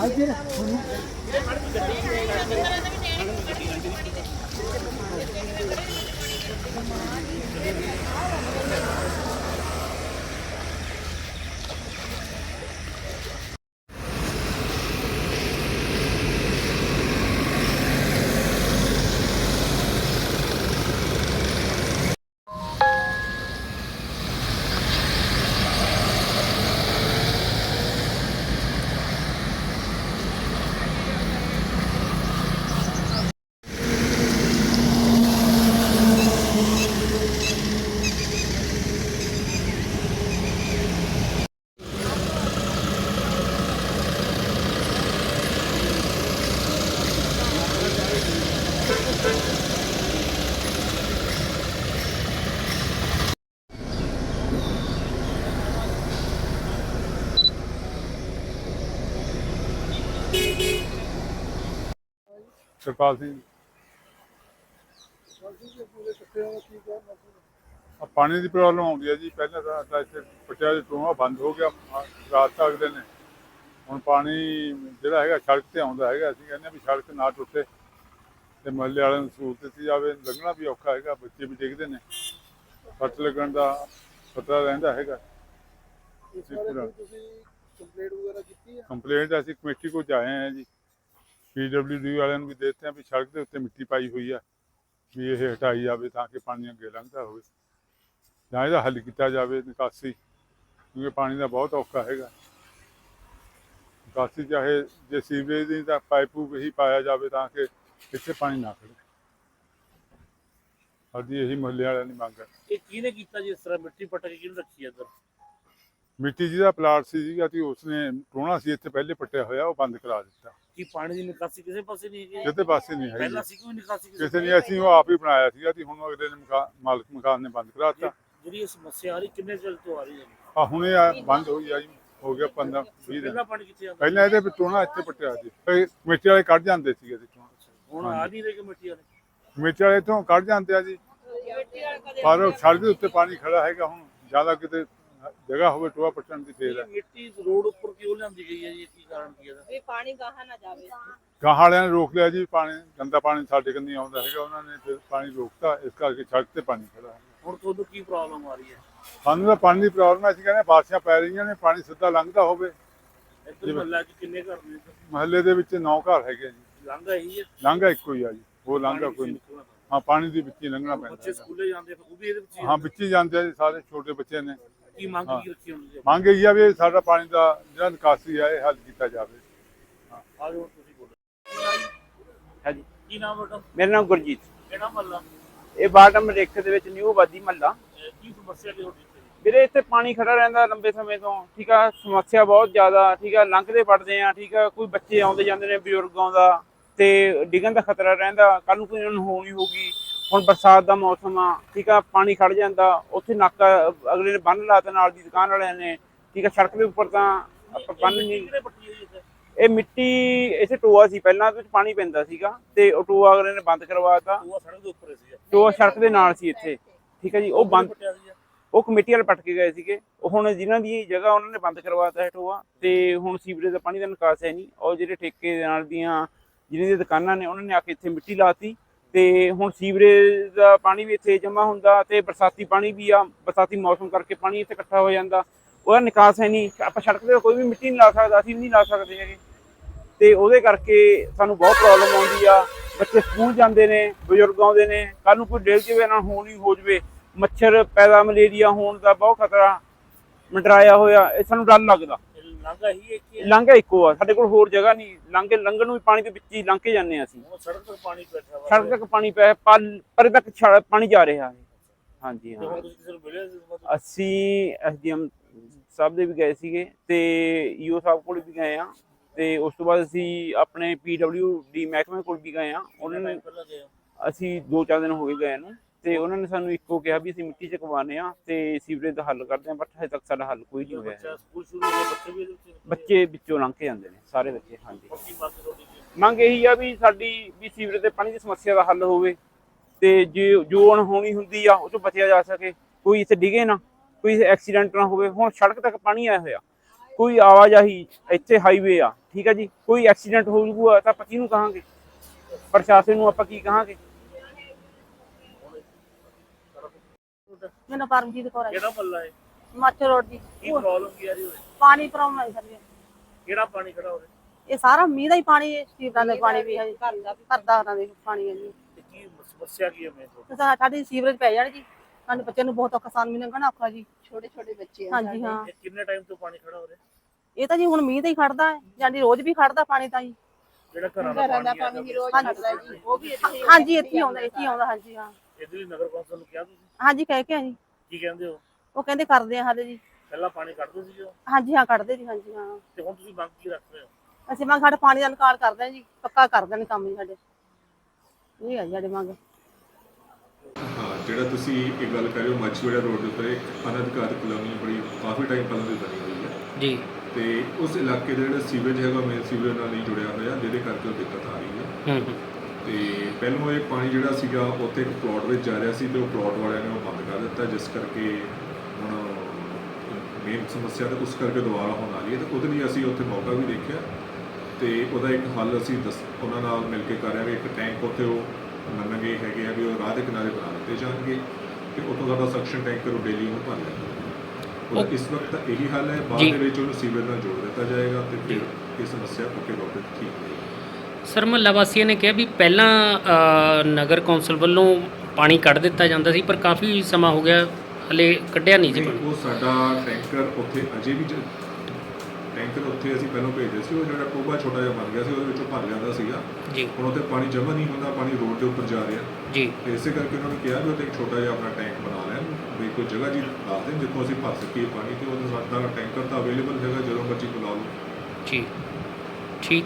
Hayır. Sarpal Singh ਆ ਪਾਣੀ ਦੀ problem ਆਉਂਦੀ ਹੈ ਜੀ। ਪਹਿਲਾਂ ਤਾਂ ਇੱਥੇ ਪਟਿਆ ਦੇ ਟੋਆ ਬੰਦ ਹੋ ਗਿਆ। ਆ ਰਾਤ ਤੱਕ ਦੇ ਨੇ। ਹੁਣ ਪਾਣੀ ਜਿਹੜਾ ਹੈਗਾ ਸੜਕ ਤੇ ਆਉਂਦਾ ਹੈਗਾ। ਅਸੀਂ ਕਹਿੰਦੇ ਵੀ ਸੜਕ ਨਾ ਟੁੱਟੇ। ਤੇ ਮਹੱਲੇ ਵਾਲਿਆਂ ਨੂੰ ਸਹੂਲਤ ਦਿੱਤੀ ਜਾਵੇ। ਲੰਘਣਾ ਵੀ ਔਖਾ ਹੈਗਾ। ਬੱਚੇ ਵੀ ਡਿੱਗਦੇ ਨੇ। ਫੱਟ ਲੱਗਣ ਦਾ ਖਤਰਾ ਰਹਿੰਦਾ ਹੈਗਾ। ਇਸ ਬਾਰੇ ਕੋਈ ਤੁਸੀਂ ਕੰਪਲੇਂਟ ਵਗੈਰਾ ਕੀਤੀ ਹੈ? ਕੰਪਲੇਂਟ ਅਸੀਂ ਕਮੇਟੀ ਕੋਲ ਜਾਏ ਹਾਂ ਜੀ। ਪੀਡਬਲਯੂਡੀ ਵਾਲਿਆਂ ਨੂੰ ਵੀ ਦਿੱਤੇ ਆ ਵੀ ਸੜਕ ਦੇ ਉੱਤੇ ਮਿੱਟੀ ਪਾਈ ਹੋਈ ਆ, ਵੀ ਇਹ ਹਟਾਈ ਜਾਵੇ ਤਾਂ ਕਿ ਪਾਣੀ ਅੱਗੇ ਲੰਘਦਾ ਹੋਵੇ। ਜਾਂ ਇਹਦਾ ਹੱਲ ਕੀਤਾ ਜਾਵੇ ਨਿਕਾਸੀ, ਕਿਉਂਕਿ ਪਾਣੀ ਦਾ ਬਹੁਤ ਔਖਾ ਹੈਗਾ। ਨਿਕਾਸੀ ਚਾਹੇ ਜੇ ਸੀਵਰੇਜ ਦੀ ਤਾਂ ਪਾਈਪ ਹੀ ਪਾਇਆ ਜਾਵੇ ਤਾਂ ਕਿ ਇੱਥੇ ਪਾਣੀ ਨਾ ਖੜੇ ਸਾਡੀ ਇਹੀ ਮੁਹੱਲੇ ਵਾਲਿਆਂ ਦੀ ਮੰਗ ਹੈ। ਇਹ ਕਿਹਨੇ ਕੀਤਾ ਜੀ ਇਸ ਤਰ੍ਹਾਂ ਮਿੱਟੀ ਪੱਟ ਕੇ ਕਿਹਨੂੰ ਰੱਖੀ ਹੈ ਇੱਧਰ? ਮਿੱਟੀ ਜਿਹਦਾ ਪਲਾਟ ਸੀ ਸੀਗਾ ਤੇ ਉਸਨੇ ਟੋਣਾ ਸੀ ਇੱਥੇ ਪਹਿਲੇ ਪੱਟਿਆ ਹੋਇਆ ਉਹ ਬੰਦ ਕਰਾ ਦਿੱਤਾ। ਕੀ ਪਾਣੀ ਦੀ ਨਿਕਾਸੀ ਕਿਸੇ ਪਾਸੇ ਨਹੀਂ ਹੈਗੀ? ਕਿਤੇ ਪਾਸੇ ਨਹੀਂ ਹੈਗੀ। ਪਹਿਲਾਂ ਸੀ ਕੋਈ ਨਿਕਾਸੀ ਕਿਸੇ ਨੇ ਅਸੀਂ ਉਹ ਆਪ ਹੀ ਬਣਾਇਆ ਸੀਗਾ ਤੇ ਹੁਣ ਅਗਲੇ ਨੇ ਮਾਲਕ ਮਕਾਨ ਨੇ ਬੰਦ ਕਰਾਤਾ। ਜਿਹੜੀ ਇਹ ਸਮੱਸਿਆ ਆ ਰਹੀ ਕਿੰਨੇ ਚਿਰ ਤੋਂ ਆ ਰਹੀ ਹੈ? ਆ ਹੁਣੇ ਆ ਬੰਦ ਹੋਈ ਆ ਜੀ ਹੋ ਗਿਆ 15 20 ਦਿਨ। ਪਹਿਲਾਂ ਪਾਣੀ ਕਿੱਥੇ ਆਉਂਦਾ ਪਹਿਲਾਂ ਇਹਦੇ ਵਿੱਚ ਟੋਣਾ ਇੱਥੇ ਪੱਟਿਆ ਸੀ। ਕਮੇਟੀ ਵਾਲੇ ਕੱਢ ਜਾਂਦੇ ਸੀਗੇ ਇਹਦੇ ਚੋਂ। ਹੁਣ ਆ ਨਹੀਂ ਰਹੇ ਕਮੇਟੀ ਵਾਲੇ? ਕਮੇਟੀ ਵਾਲੇ ਇੱਥੋਂ ਕੱਢ ਜਾਂਦੇ ਆ ਜੀ। ਪਰ ਉਹ ਸੜਕ ਦੇ ਉੱਤੇ ਪਾਣੀ ਖੜਾ ਹੈਗਾ ਹੁਣ ਜ਼ਿਆਦਾ ਕਿਤੇ ਜਗ੍ਹਾ ਹੋਵੇ ਟੋਆ ਪੱਟਣ ਦੀ ਫੇਰ ਹੈ। ਮਿੱਟੀ ਰੋਡ ਉੱਪਰ ਕਿਉਂ ਲਿਆਂਦੀ ਗਈ ਹੈ ਜੀ? ਕੀ ਕਾਰਨ ਕੀ ਹੈ ਇਹਦਾ? ਵੀ ਪਾਣੀ ਗਾਹਾਂ ਨਾ ਜਾਵੇ। ਗਾਹਾਂ ਵਾਲਿਆਂ ਨੇ ਰੋਕ ਲਿਆ ਜੀ ਪਾਣੀ ਗੰਦਾ ਪਾਣੀ ਸਾਡੇ ਕੰਨੀ ਆਉਂਦਾ ਹੈਗਾ ਉਹਨਾਂ ਨੇ ਫਿਰ ਪਾਣੀ ਰੋਕਤਾ ਇਸ ਕਰਕੇ ਸੜਕ ਤੇ ਪਾਣੀ ਖੜਾ ਹੈ। ਹੁਣ ਤੁਹਾਨੂੰ ਕੀ ਪ੍ਰੋਬਲਮ ਆ ਰਹੀ ਹੈ? ਸਾਨੂੰ ਤਾਂ ਪਾਣੀ ਦੀ ਪ੍ਰੋਬਲਮ ਹੈ ਅਸੀਂ ਕਹਿੰਦੇ ਹਾਂ ਬਾਰਿਸ਼ਾਂ ਪੈ ਰਹੀਆਂ ਨੇ ਪਾਣੀ ਸਿੱਧਾ ਲੰਘਦਾ ਹੋਵੇ। ਇੱਧਰ ਮਹੱਲਾ 'ਚ ਕਿੰਨੇ ਘਰ ਨੇ? ਮਹੱਲੇ ਦੇ ਵਿੱਚ 9 ਘਰ ਹੈਗੇ ਜੀ। ਲਾਂਘਾ ਇਹੀ ਹੈ। ਲਾਂਘਾ ਇੱਕੋ ਹੀ ਆ ਜੀ ਉਹ ਲਾਂਘਾ ਕੋਈ ਨਹੀਂ। ਹਾਂ ਪਾਣੀ ਦੀ ਵਿੱਚ ਹੀ ਲੰਘਣਾ ਪੈਂਦਾ ਬੱਚੇ। ਸਕੂਲੇ ਜਾਂਦੇ ਫਿਰ ਉਹ ਵੀ ਇਹਦੇ ਵਿੱਚ ਹੀ ਹਾਂ ਵਿੱਚ ਹੀ ਜਾਂਦੇ ਆ ਜੀ ਸਾਰੇ ਛੋਟੇ ਬੱਚੇ ਨੇ। ਕੀ ਮੰਗ ਹਾਂ। ਕੀ ਰੱਖੀ ਹੁੰਦੀ ਹੈ? ਮੰਗ ਇਹੀ ਆ ਵੀ ਸਾਡਾ ਪਾਣੀ ਦਾ ਜਿਹੜਾ ਨਿਕਾਸੀ ਆ ਇਹ ਹੱਲ ਕੀਤਾ ਜਾਵੇ। ਆ ਜਾਓ ਤੁਸੀਂ ਬੋਲੋ। ਹਾਂਜੀ। ਕੀ ਨਾਮ ਤੁਹਾਡਾ? ਮੇਰਾ ਨਾਮ ਗੁਰਜੀਤ। ਕਿਹੜਾ ਇਹ ਵਾਰਡ ਨੰਬਰ 1 ਦੇ ਵਿੱਚ ਨਿਊ ਆਬਾਦੀ ਮਹੱਲਾ। ਕੀ ਸਮੱਸਿਆ ਕੀ ਤੁਹਾਡੀ ਇੱਥੇ? ਵੀਰੇ ਇੱਥੇ ਪਾਣੀ ਖੜਾ ਰਹਿੰਦਾ ਲੰਬੇ ਸਮੇਂ ਤੋਂ। ਠੀਕ ਆ ਸਮੱਸਿਆ ਬਹੁਤ ਜ਼ਿਆਦਾ। ਠੀਕ ਆ ਲੰਘਦੇ ਪੜਦੇ ਆ। ਠੀਕ ਆ ਕੋਈ ਬੱਚੇ ਆਉਂਦੇ ਜਾਂਦੇ ਨੇ ਬਜ਼ੁਰਗ ਆਉਂਦਾ ਤੇ ਡਿੱਗਣ ਦਾ ਖਤਰਾ ਰਹਿੰਦਾ। ਕੱਲ ਨੂੰ ਕੋਈ ਅਨਹੋਣੀ ਹੋਊਗੀ। ਹੁਣ ਬਰਸਾਤ ਦਾ ਮੌਸਮ ਆ ਠੀਕ ਆ ਪਾਣੀ ਖੜ ਜਾਂਦਾ ਉੱਥੇ ਨਾਕਾ ਅਗਲੇ ਨੇ ਬੰਨ ਲਾਤਾ ਨਾਲ ਦੀ ਦੁਕਾਨ ਵਾਲਿਆਂ ਨੇ ਠੀਕ ਆ ਸੜਕ ਦੇ ਉੱਪਰ ਤਾਂ ਆਪਾਂ ਬੰਨ ਨਹੀਂ ਇਹ ਮਿੱਟੀ ਇਥੇ ਟੋਆ ਸੀ ਪਹਿਲਾਂ ਵਿੱਚ ਪਾਣੀ ਪੈਂਦਾ ਸੀਗਾ ਤੇ ਉਹ ਟੋਆ ਅਗਲੇ ਨੇ ਬੰਦ ਕਰਵਾਤਾ ਉਹ ਸੜਕ ਦੇ ਉੱਪਰ ਸੀ ਟੋਆ ਸੜਕ ਦੇ ਨਾਲ ਸੀ ਇੱਥੇ ਠੀਕ ਹੈ ਜੀ ਉਹ ਬੰਦ ਉਹ ਕਮੇਟੀ ਵਾਲੇ ਪੱਟ ਕੇ ਗਏ ਸੀਗੇ ਉਹ ਹੁਣ ਜਿਨ੍ਹਾਂ ਦੀ ਜਗ੍ਹਾ ਉਹਨਾਂ ਨੇ ਬੰਦ ਕਰਵਾਤਾ ਹੈ ਟੋਆ ਤੇ ਹੁਣ ਸੀਵਰੇਜ ਦਾ ਪਾਣੀ ਦਾ ਨਿਕਾਸ ਹੈ ਨਹੀਂ। ਉਹ ਜਿਹੜੇ ਠੇਕੇ ਦੇ ਨਾਲ ਦੀਆਂ ਜਿਹਨਾਂ ਦੀਆਂ ਦੁਕਾਨਾਂ ਨੇ ਉਹਨਾਂ ਨੇ ਆ ਕੇ ਇੱਥੇ ਮਿੱਟੀ ਲਾਤੀ ਤੇ ਹੁਣ ਸੀਵਰੇਜ ਦਾ ਪਾਣੀ ਵੀ ਇੱਥੇ ਜਮ੍ਹਾਂ ਹੁੰਦਾ ਤੇ ਬਰਸਾਤੀ ਪਾਣੀ ਵੀ ਆ, ਬਰਸਾਤੀ ਮੌਸਮ ਕਰਕੇ ਪਾਣੀ ਇੱਥੇ ਇਕੱਠਾ ਹੋ ਜਾਂਦਾ। ਉਹਦਾ ਨਿਕਾਸ ਹੈ ਨਹੀਂ, ਆਪਾਂ ਸੜਕ ਤੇ ਕੋਈ ਵੀ ਮਿੱਟੀ ਨਹੀਂ ਲਾ ਸਕਦਾ, ਅਸੀਂ ਵੀ ਨਹੀਂ ਲਾ ਸਕਦੇ ਹੈਗੇ। ਤੇ ਉਹਦੇ ਕਰਕੇ ਸਾਨੂੰ ਬਹੁਤ ਪ੍ਰੋਬਲਮ ਆਉਂਦੀ ਆ। ਬੱਚੇ ਸਕੂਲ ਜਾਂਦੇ ਨੇ, ਬਜ਼ੁਰਗ ਆਉਂਦੇ ਨੇ ਕੱਲ ਨੂੰ ਕੋਈ ਡੇਲ ਜਵੇ ਨਾ, ਹੋਣੀ ਹੋ ਜਵੇ। ਮੱਛਰ ਪੈਦਾ ਮਲੇਰੀਆ ਹੋਣ ਦਾ ਬਹੁਤ ਖਤਰਾ, ਮੰਡਰਾਇਆ ਹੋਇਆ, ਇਹ ਸਾਨੂੰ ਡਰ ਲੱਗਦਾ। ਲਾਂਘਾ ਹੀ ਇੱਕ ਹੀ ਹੈ। ਲਾਂਘਾ ਇੱਕੋ ਆ ਸਾਡੇ ਕੋਲ ਹੋਰ ਜਗ੍ਹਾ ਨਹੀਂ। ਲਾਂਘੇ ਲੰਘਣ ਨੂੰ ਵੀ ਪਾਣੀ ਦੇ ਵਿੱਚ ਹੀ ਲੰਘ ਕੇ ਜਾਂਦੇ ਅਸੀਂ। ਹੁਣ ਸੜਕ ਤੇ ਪਾਣੀ ਬੈਠਾ ਵਾ। ਸੜਕ ਤੱਕ ਪਾਣੀ ਪੈ ਪਰੇ ਤੱਕ ਛੜ- ਪਾਣੀ ਜਾ ਰਿਹਾ ਹੈ। ਹਾਂਜੀ ਤੇ ਹਾਂ। ਹੁਣ ਤੁਸੀਂ ਕਿਸੇ ਨੂੰ ਮਿਲਿਆ ਇਸ ਬਾਰੇ? ਅਸੀਂ ਐਸਡੀਐਮ ਸਾਹਿਬ ਦੇ ਵੀ ਗਏ ਸੀਗੇ ਤੇ ਈਓ ਸਾਹਿਬ ਕੋਲ ਵੀ ਗਏ ਆ ਤੇ ਉਸ ਤੋਂ ਬਾਅਦ ਅਸੀਂ ਆਪਣੇ ਪੀਡਬਲਿਊ ਡੀ ਮਹਿਕਮੇ ਕੋਲ ਵੀ ਗਏ ਆ ਉਹਨਾਂ ਨੇ ਪਹਿਲਾਂ ਗਏ ਹੋ। ਅਸੀਂ ਦੋ ਚਾਰ ਦਿਨ ਹੋ ਗਏ ਗਏ ਨੂੰ। ਤੇ ਉਹਨਾਂ ਨੇ ਸਾਨੂੰ ਇੱਕੋ ਕਿਹਾ ਵੀ ਅਸੀਂ ਮਿੱਟੀ ਚਕਵਾਨੇ ਆ ਤੇ ਸੀਵਰੇਜ ਦਾ ਹੱਲ ਕਰਦੇ ਆ ਬਟ ਹਜੇ ਤੱਕ ਸਾਡਾ ਹੱਲ ਕੋਈ ਨਹੀਂ ਹੋਇਆ ਬੱਚਾ ਹੈ। ਸਕੂਲ ਸ਼ੁਰੂ ਹੋ ਗਿਆ ਬੱਚੇ ਵੀ ਇਹਦੇ ਵਿੱਚ ਬੱਚੇ ਵਿੱਚੋਂ ਲੰਘ ਕੇ ਜਾਂਦੇ ਨੇ ਸਾਰੇ ਬੱਚੇ ਹਾਂਜੀ। ਮੰਗ ਇਹੀ ਆ ਵੀ ਸਾਡੀ ਵੀ ਸੀਵਰੇਜ ਦੇ ਪਾਣੀ ਦੀ ਸਮੱਸਿਆ ਦਾ ਹੱਲ ਹੋਵੇ ਤੇ ਜੇ ਜੋ ਅਣਹੋਣੀ ਹੁੰਦੀ ਆ ਉਹ ਤੋਂ ਬਚਿਆ ਜਾ ਸਕੇ। ਕੋਈ ਇੱਥੇ ਡਿਗੇ ਨਾ ਕੋਈ ਐਕਸੀਡੈਂਟ ਨਾ ਹੋਵੇ ਹੁਣ ਸੜਕ ਤੱਕ ਪਾਣੀ ਆਇਆ ਹੋਇਆ। ਕੋਈ ਆਵਾਜਾਈ ਇੱਥੇ ਹਾਈਵੇ ਆ ਠੀਕ ਹੈ ਜੀ। ਕੋਈ ਐਕਸੀਡੈਂਟ ਹੋ ਜੂਗਾ ਤਾਂ ਆਪਾਂ ਕਿਹਨੂੰ ਕਹਾਂਗੇ? ਪ੍ਰਸ਼ਾਸਨ ਨੂੰ ਆਪਾਂ ਕੀ ਕਹਾਂਗੇ? ਮੈਨੂੰ ਪਰਮਜੀਤ ਕੌਰ ਹੈ ਕਿਹੜਾ ਮੱਲਾ ਹੈ? ਮਾਚੋ ਰੋਡ ਦੀ। ਕੀ ਪ੍ਰੋਬਲਮ ਕੀ ਆ ਰਹੀ ਹੋਵੇ ਪਾਣੀ ਪ੍ਰੋਬਲਮ ਹੈ ਸਰ ਕਿਹੜਾ ਪਾਣੀ ਖੜਾ ਹੋ ਰਿਹਾ ਇਹ ਸਾਰਾ ਮੀਂਹ ਦਾ ਹੀ ਪਾਣੀ ਹੈ ਸਟੀਵਰਾਂ ਦਾ ਪਾਣੀ ਵੀ ਹੈ ਜੀ। ਘਰ ਦਾ ਘਰ ਦਾ ਪਾਣੀ ਹੈ ਜੀ। ਤੇ ਕੀ ਸਮੱਸਿਆ ਕੀ ਹੈ ਮੇਨ ਤੇ ਸਾਡੀ ਸੀਵਰੇਜ ਪੈ ਜਾਣ ਜੀ। ਸਾਡੇ ਬੱਚੇ ਨੂੰ ਬਹੁਤ ਔਖਾ ਸਾਨ ਵੀ ਲੰਘਣਾ ਔਖਾ ਜੀ। ਛੋਟੇ ਛੋਟੇ ਬੱਚੇ ਆ ਹਾਂਜੀ ਹਾਂ। ਕਿੰਨੇ ਟਾਈਮ ਤੋਂ ਪਾਣੀ ਖੜਾ ਹੋ ਰਿਹਾ ਇਹ ਤਾਂ ਜੀ ਹੁਣ ਮੀਂਹ ਦਾ ਹੀ ਖੜਦਾ ਹੈ ਜਾਂਦੀ ਰੋਜ਼ ਵੀ ਖੜਦਾ ਪਾਣੀ ਤਾਂ ਜੀ। ਜਿਹੜਾ ਘਰਾਂ ਦਾ ਪਾਣੀ ਰੋਜ਼। ਖੜਦਾ ਜੀ ਉਹ ਵੀ ਇੱਥੇ ਹਾਂਜੀ ਇੱਥੇ ਆਉਂਦਾ ਇੱਥੇ ਆਉਂਦਾ ਹਾਂਜੀ ਹਾਂ। ਇਹਦੇ ਲਈ ਨਗਰ ਕੌਂਸਲ ਨੂੰ ਕਿਹਾ ਤੁਸੀਂ? ਹਾਂਜੀ ਕਹਿ ਕੇ ਆ ਜੀ। ਕੀ ਕਹਿੰਦੇ ਹੋ? ਉਹ ਕਹਿੰਦੇ ਕਰਦੇ ਆ ਹਾਲੇ ਜੀ। ਪਹਿਲਾਂ ਪਾਣੀ ਕੱਢਦੇ ਸੀ ਜੋ ਹਾਂਜੀ ਹਾਂ ਕੱਢਦੇ ਜੀ ਹਾਂਜੀ ਹਾਂ। ਤੇ ਹੁਣ ਤੁਸੀਂ ਮੰਗ ਕੀ ਰੱਖ ਰਹੇ ਹੋ? ਅਸੀਂ ਮੰਗ ਸਾਡਾ ਪਾਣੀ ਦਾ ਨਿਕਾਲ ਕਰਦੇ ਹਾਂ ਜੀ ਪੱਕਾ ਕਰ ਦੇਣ ਕੰਮ ਜੀ ਸਾਡੇ। ਇਹ ਹੈ ਜੀ ਸਾਡੇ ਮੰਗ। ਹਾਂ ਜਿਹੜਾ ਤੁਸੀਂ ਇਹ ਗੱਲ ਕਰ ਰਹੇ ਹੋ ਮੱਛੀਵਾੜਾ ਰੋਡ ਦੇ ਇੱਕ ਅਨਧਿਕਾਰਤ ਕਲੋਨੀ ਬੜੀ ਕਾਫੀ ਟਾਈਮ ਪਹਿਲਾਂ ਦੀ ਬਣੀ ਹੋਈ ਹੈ। ਜੀ। ਤੇ ਉਸ ਇਲਾਕੇ ਦਾ ਜਿਹੜਾ ਸੀਵਰੇਜ ਹੈਗਾ ਮੇਨ ਸੀਵਰੇਜ ਨਾਲ ਨਹੀਂ ਜੁੜਿਆ ਹੋਇਆ ਜਿਹਦੇ ਕਰਕੇ ਉਹ ਦਿੱਕਤ ਆ ਰਹੀ ਹੈ। ਹੂੰ ਹੂੰ। ਤੇ ਪਹਿਲਾਂ ਇਹ ਪਾਣੀ ਜਿਹੜਾ ਸੀਗਾ ਉੱਥੇ ਇੱਕ ਪਲਾਟ ਵਿੱਚ ਜਾ ਰਿਹਾ ਸੀ ਤੇ ਉਹ ਪਲਾਟ ਵਾਲਿਆਂ ਨੇ ਉਹ ਬੰਦ ਕਰ ਦਿੱਤਾ ਜਿਸ ਕਰਕੇ ਹੁਣ ਮੇਨ ਸਮੱਸਿਆ ਤਾਂ ਉਸ ਕਰਕੇ ਦੁਬਾਰਾ ਹੁਣ ਆ ਰਹੀ ਹੈ ਤੇ ਉਹਦੇ ਲਈ ਅਸੀਂ ਉੱਥੇ ਮੌਕਾ ਵੀ ਦੇਖਿਆ ਤੇ ਉਹਦਾ ਇੱਕ ਹੱਲ ਅਸੀਂ ਦੱਸ ਉਹਨਾਂ ਨਾਲ ਮਿਲ ਕੇ ਕਰ ਰਹੇ ਹਾਂ ਵੀ ਇੱਕ ਟੈਂਕ ਉੱਥੇ ਉਹ ਮੰਨਣਗੇ ਹੈਗੇ ਆ ਵੀ ਉਹ ਰਾਹ ਦੇ ਕਿਨਾਰੇ ਬਣਾ ਦਿੱਤੇ ਜਾਣਗੇ ਤੇ ਉੱਥੋਂ ਸਾਡਾ ਸਕਸ਼ਨ ਟੈਂਕਰ ਉਹ ਡੇਲੀ ਉਹਨੂੰ ਭਰ ਲੈਂਦਾ। ਉਹਦਾ ਇਸ ਵਕਤ ਤਾਂ ਇਹੀ ਹੱਲ ਹੈ ਬਾਅਦ। ਦੇ ਵਿੱਚ ਉਹਨੂੰ ਸੀਵਰੇਜ ਨਾਲ ਜੋੜ ਦਿੱਤਾ ਜਾਏਗਾ ਤੇ ਫਿਰ ਇਹ ਸਮੱਸਿਆ ਪੱਕੇ ਤੌਰ ਤੇ ਠੀਕ ਹੋ ਜਾਏਗੀ ਸਰ ਮਹੱਲਾ ਵਾਸੀਆਂ ਨੇ ਕਿਹਾ ਵੀ ਪਹਿਲਾਂ ਅ, ਨਗਰ ਕੌਂਸਲ ਵੱਲੋਂ ਪਾਣੀ ਕੱਢ ਦਿੱਤਾ ਜਾਂਦਾ ਸੀ ਪਰ ਕਾਫੀ ਸਮਾਂ ਹੋ ਗਿਆ ਹਲੇ ਕੱਢਿਆ ਨਹੀਂ ਜੀ ਨਹੀਂ, ਪਾਣੀ। ਉਹ ਸਾਡਾ ਟੈਂਕਰ ਉੱਥੇ ਅਜੇ ਵੀ ਜ- ਟੈਂਕਰ ਉੱਥੇ ਅਸੀਂ ਪਹਿਲਾਂ ਭੇਜਦੇ ਸੀ ਉਹ ਜਿਹੜਾ ਟੋਬਾ ਛੋਟਾ ਜਿਹਾ ਬਣ ਗਿਆ ਸੀ ਉਹਦੇ ਵਿੱਚੋਂ ਭਰ ਜਾਂਦਾ ਸੀਗਾ। ਜੀ। ਹੁਣ ਉੱਥੇ ਪਾਣੀ ਜਮ੍ਹਾਂ ਨਹੀਂ ਹੁੰਦਾ ਪਾਣੀ ਰੋਡ ਦੇ ਉੱਪਰ ਜਾ ਰਿਹਾ। ਜੀ। ਤੇ ਇਸੇ ਕਰਕੇ ਉਹਨਾਂ ਨੇ ਕਿਹਾ ਵੀ ਉੱਥੇ ਇੱਕ ਛੋਟਾ ਜਿਹਾ ਆਪਣਾ ਟੈਂਕ ਬਣਾ ਲੈਣ ਵੀ ਕੋਈ ਜਗ੍ਹਾ ਜੀ ਦੱਸ ਦੇਣ ਜਿੱਥੋਂ ਅਸੀਂ ਭਰ ਸਕੀਏ ਪਾਣੀ ਤੇ ਉਹਦੇ ਸਾਡਾ ਟੈਂਕਰ ਤਾਂ ਅਵੇਲੇਬਲ ਹੈਗਾ ਜਦੋਂ ਮਰਜ਼ੀ ਬੁਲਾ ਲਓ। ਜੀ। ਠੀਕ।